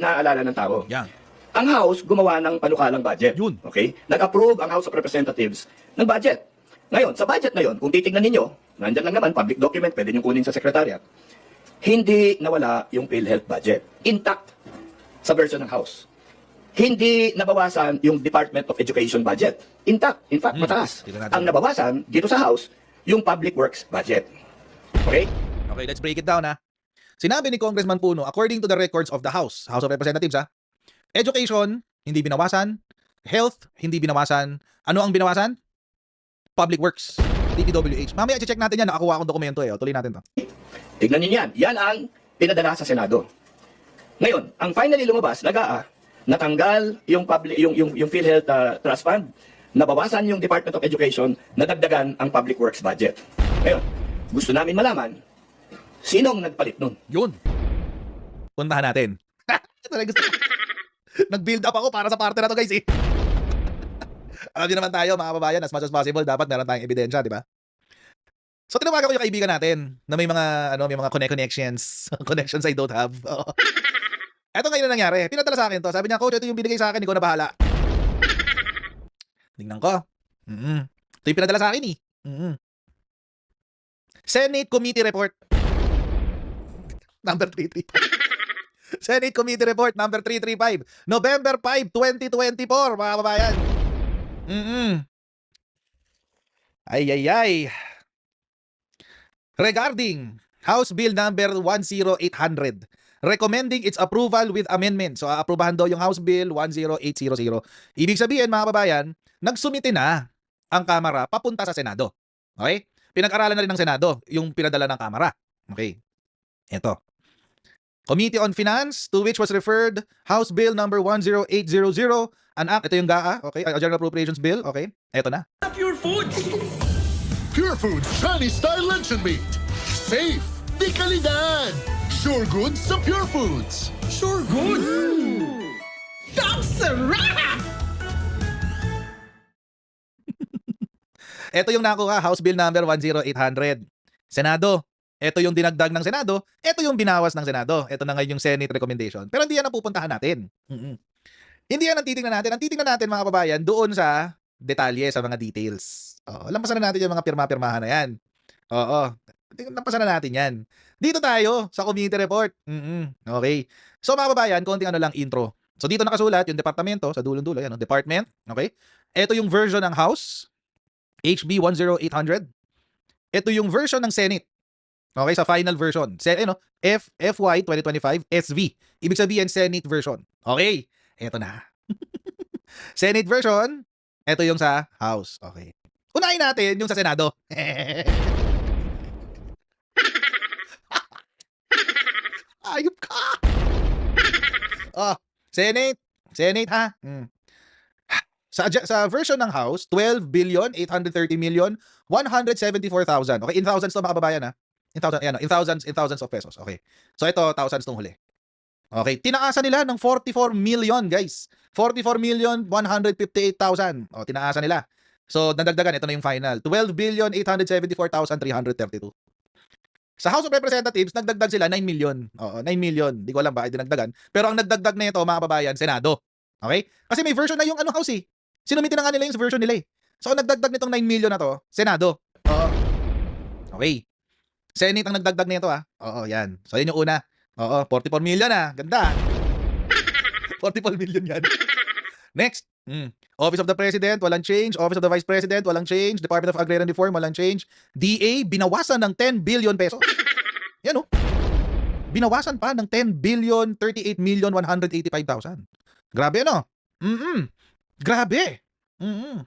naaalala ng tao. Yan. Ang House gumawa ng panukalang budget. Yun. Okay? Nag-approve ang House of Representatives ng budget. Ngayon, sa budget na yon, kung titignan ninyo, nandyan lang naman, public document, pwede nyo kunin sa Secretariat, hindi nawala yung PhilHealth budget. Intact sa version ng House. Hindi nabawasan yung Department of Education budget. Intact. In fact, Hmm. mataas. Ang nabawasan dito sa House, yung Public Works budget. Okay? Okay, let's break it down ha. Sinabi ni Congressman Puno, according to the records of the House, House of Representatives ha, education, hindi binawasan, health, hindi binawasan, ano ang binawasan? Public Works, DPWH. Mamaya i-check natin yan, nakakuha akong dokumento eh. Tuloy natin to. Tignan niyo yan. Yan ang pinadala sa Senado. Ngayon, ang finally lumabas, nagaa, natanggal yung public yung yung yung PhilHealth uh, Trust Fund, nabawasan yung Department of Education, nadagdagan ang Public Works budget. Ngayon, gusto namin malaman sinong nagpalit nun. Yun. Puntahan natin. Ito na gusto. Nag-build up ako para sa parte na to guys eh. Alam niyo naman tayo mga kababayan, as much as possible, dapat meron tayong ebidensya, di ba? So tinawagan ko yung kaibigan natin na may mga ano, may mga connect connections, connections I don't have. Eto ngayon na nangyari. Pinadala sa akin to. Sabi niya, coach, ito yung binigay sa akin, ikaw na bahala. Tingnan ko. Mm Ito yung pinadala sa akin eh. mm Senate Committee Report. Number 335. Senate Committee Report number 335. November 5, 2024, mga kababayan. Mm Ay, ay, ay. Regarding House Bill number 10800, recommending its approval with amendment. So, aaprubahan daw yung House Bill 10800. Ibig sabihin, mga kababayan, nagsumite na ang Kamara papunta sa Senado. Okay? Pinag-aralan na rin ng Senado yung pinadala ng Kamara. Okay. Ito. Committee on Finance, to which was referred House Bill number 10800, an act, ito yung GAA, okay, uh, General Appropriations Bill, okay, ito na. Pure Foods! Pure Foods Chinese Style Luncheon Meat. Safe, di kalidad. Sure goods sa Pure Foods. Sure Goods! Ang sarap! Ito yung nakuha, House Bill number 10800. Senado, ito yung dinagdag ng Senado, ito yung binawas ng Senado. Ito na ngayon yung Senate recommendation. Pero hindi yan ang pupuntahan natin. Mm-mm. Hindi yan ang titingnan natin. Ang titingnan natin mga kababayan, doon sa detalye, sa mga details. Oo, lampasan na natin yung mga pirma-pirmahan na yan. Oo, lampasan na natin yan. Dito tayo sa community report. Mm-mm. Okay. So mga kababayan, konting ano lang intro. So dito nakasulat yung departamento sa dulong-dulo, yan, no? department, okay? Ito yung version ng House, HB 10800. Ito yung version ng Senate. Okay, sa final version. Se, ano, F, FY 2025 SV. Ibig sabihin, Senate version. Okay, eto na. Senate version, ito yung sa House. Okay. Unahin natin yung sa Senado. Ayop ka! oh, Senate. Senate ha. Mm. Sa, sa version ng House, 12 billion 830 million 174,000. Okay, in thousands to mga kababayan ha. In thousands, ayan, oh, in thousands, in thousands of pesos. Okay. So ito, thousands tong huli. Okay, tinaasan nila ng 44 million, guys. 44 million 158,000. O, tinaasan nila. So, nadagdagan, ito na yung final. 12 billion 874,332. Sa House of Representatives, nagdagdag sila 9 million. Oo, 9 million. Di ko alam bakit dinagdagan. Pero ang nagdagdag na ito, mga kababayan, Senado. Okay? Kasi may version na yung ano house eh. Sinumiti na nga nila yung version nila eh. So, ang nagdagdag nitong 9 million na to, Senado. Oo. Okay. Senate ang nagdagdag nito ah. Oo, yan. So, yun yung una. Oo, 44 million ah. Ganda. 44 million yan. Next. Mm. Office of the President, walang change. Office of the Vice President, walang change. Department of Agrarian Reform, walang change. DA, binawasan ng 10 billion pesos. Yan oh. Binawasan pa ng 10 billion 38 million 185,000. Grabe ano? Mm Grabe. Mm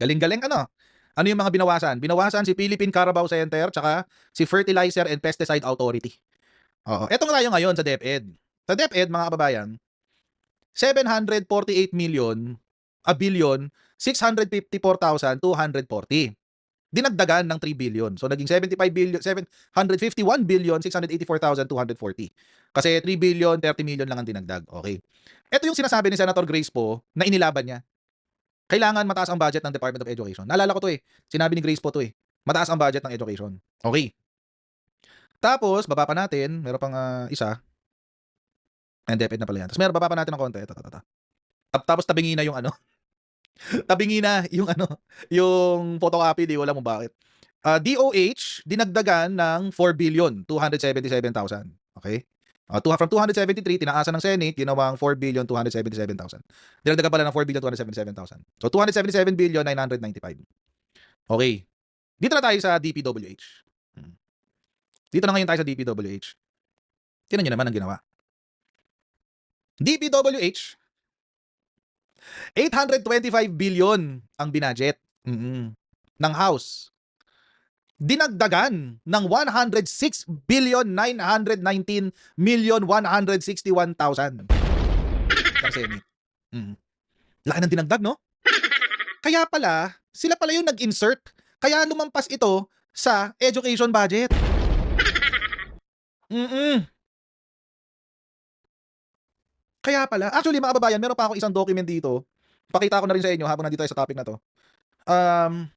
Galing-galing ano? Ano yung mga binawasan? Binawasan si Philippine Carabao Center tsaka si Fertilizer and Pesticide Authority. Oo. Etong tayo ngayon sa DepEd. Sa DepEd, mga kababayan, 748 million, a billion, 654,240. Dinagdagan ng 3 billion. So naging 75 billion, 751 billion, 684,240. Kasi 3 billion, 30 million lang ang dinagdag. Okay. Ito yung sinasabi ni Senator Grace po na inilaban niya. Kailangan mataas ang budget ng Department of Education. Naalala ko to eh. Sinabi ni Grace po to eh. Mataas ang budget ng education. Okay. Tapos, baba pa natin, meron pang ah, isa. And DepEd na pala yan. Tapos meron baba pa natin ng konti. Ito, ito, ito. Tap- Tapos tabingi na yung ano. tabingi na yung ano, yung photocopy, di wala mo bakit. Ah, DOH, dinagdagan ng 4 billion, 277,000. Okay? Uh, from 273, tinaasan ng Senate, ginawang 4 billion, 277,000. Dinagdagan pala ng 4 billion, 277,000. So, 277 billion, 995. Okay. Dito na tayo sa DPWH. Hmm. Dito na ngayon tayo sa DPWH. Tingnan nyo naman ang ginawa. DPWH, 825 billion ang binadget mm ng House. Dinagdagan ng 106 billion 919 million 161,000 ng Senate. Mm. Laki ng dinagdag, no? Kaya pala, sila pala yung nag-insert. Kaya lumampas ito sa education budget. Mm-mm. Kaya pala, actually mga kababayan, meron pa ako isang document dito. Pakita ko na rin sa inyo habang nandito tayo sa topic na to. Um,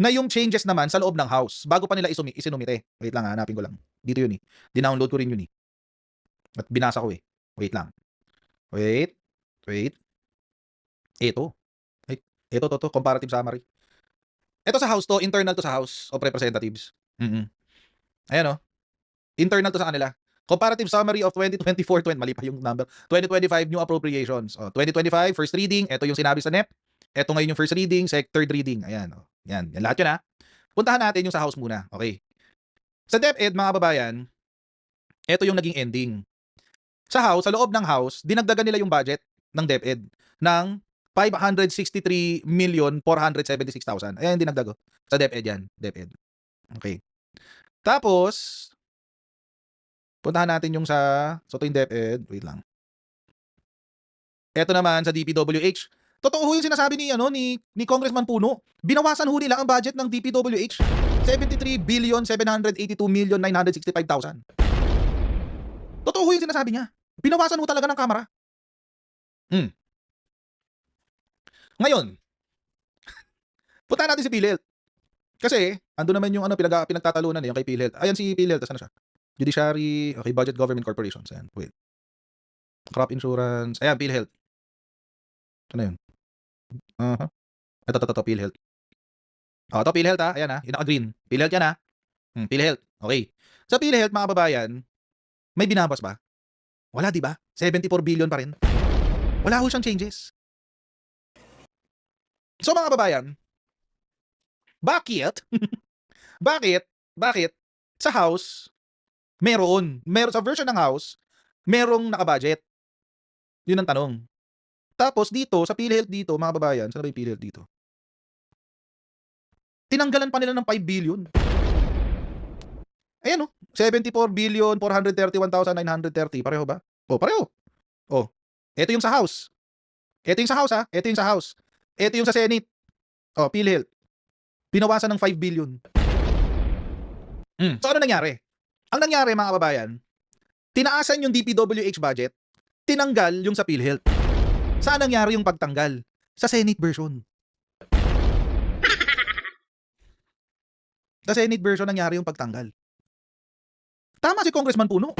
na yung changes naman sa loob ng house bago pa nila isumi isinumite. Wait lang, ha, hanapin ko lang. Dito yun eh. Dinownload ko rin yun eh. At binasa ko eh. Wait lang. Wait. Wait. Ito. Wait. Ito, to. Comparative summary. Ito sa house to. Internal to sa House of Representatives. mm Ayan o. Internal to sa kanila. Comparative summary of 2024 20 mali pa yung number 2025 new appropriations oh, 2025 first reading ito yung sinabi sa NEP ito ngayon yung first reading sec third reading ayan oh. Yan yan lahat yun ha puntahan natin yung sa house muna okay sa DepEd mga babayan ito yung naging ending sa house sa loob ng house dinagdagan nila yung budget ng DepEd ng 563 million 476,000 ayan oh. sa DepEd yan DepEd okay tapos Puntahan natin yung sa so ito yung DepEd. Wait lang. Ito naman sa DPWH. Totoo ho yung sinasabi ni ano ni ni Congressman Puno. Binawasan ho nila ang budget ng DPWH. 73 billion 782 million 965,000. Totoo ho yung sinasabi niya. Binawasan ho talaga ng kamera. Hmm. Ngayon, puntahan natin si PhilHealth. Kasi, ando naman yung ano, pinag pinagtatalunan eh, yung kay PhilHealth. Ayan si PhilHealth, saan na siya? Judiciary, okay, budget government corporations. Ayan, wait. Crop insurance. Ayan, PhilHealth. Ano yun? Uh-huh. Ito, ito, ito, PhilHealth. Oh, ito, PhilHealth ha. Ayan ha, yung naka-green. PhilHealth yan ha. Hmm, PhilHealth. Okay. Sa PhilHealth, mga kababayan, may binawas ba? Wala, di ba? 74 billion pa rin. Wala ho siyang changes. So, mga kababayan, bakit? bakit? Bakit? Sa house, Meron. Meron sa version ng house, merong nakabudget. Yun ang tanong. Tapos dito, sa PhilHealth dito, mga babayan, saan ba yung PhilHealth dito? Tinanggalan pa nila ng 5 billion. Ayan oh, 74 billion 431,930. Pareho ba? Oh, pareho. Oh, ito yung sa house. Ito yung sa house ha. Ito yung sa house. Ito yung sa Senate. Oh, PhilHealth. Pinawasan ng 5 billion. Mm. So ano nangyari? Ang nangyari mga kababayan, tinaasan yung DPWH budget, tinanggal yung sa PhilHealth. Saan nangyari yung pagtanggal? Sa Senate version. Sa Senate version nangyari yung pagtanggal. Tama si Congressman Puno.